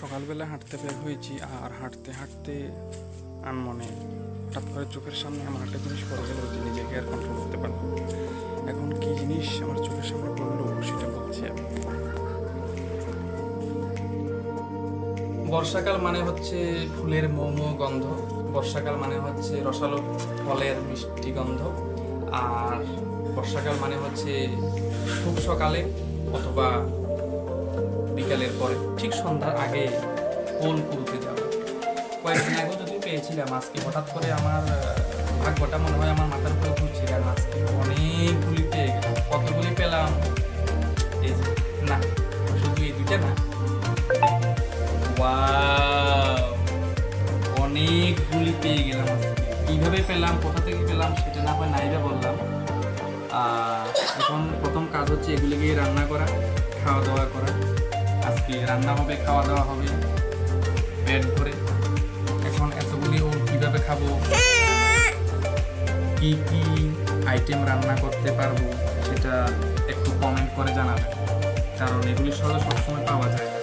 সকালবেলা হাঁটতে বের হয়েছি আর হাঁটতে হাঁটতে আনমনে হঠাৎ করে চোখের সামনে আমার একটা জিনিস পড়ে গেল যে নিজেকে আর কন্ট্রোল করতে পারব এখন কি জিনিস আমার চোখের সামনে পড়ল সেটা বলছি আমি। বর্ষাকাল মানে হচ্ছে ফুলের মোমো গন্ধ, বর্ষাকাল মানে হচ্ছে রসালো ফলের মিষ্টি গন্ধ, আর বর্ষাকাল মানে হচ্ছে খুব সকালে অথবা বিকালের পরে, ঠিক সন্ধ্যার আগে পোল কুলতে যাওয়া কয়েকদিন আগেও যদি পেয়েছিলাম, আজকে হঠাৎ করে আমার ভাগ্যটা মনে হয় আমার মাথার উপরে ঘুরছে কারণ আজকে অনেকগুলি পেয়ে গেলাম। কতগুলি পেলাম? এই যে, না, শুধু এই দুইটা না। অনেকগুলি পেয়ে গেলাম আজকে। কীভাবে পেলাম, কোথা থেকে পেলাম সেটা না হয় নাইবা বললাম। আর এখন প্রথম কাজ হচ্ছে এগুলিকে রান্না করা, খাওয়া দাওয়া করা। আজকে রান্না হবে খাওয়া দাওয়া হবে পেট করে এখন এতগুলি ও কীভাবে খাব কি কি আইটেম রান্না করতে পারব সেটা একটু কমেন্ট করে জানাবেন, কারণ এগুলি সহ সবসময় পাওয়া যায় না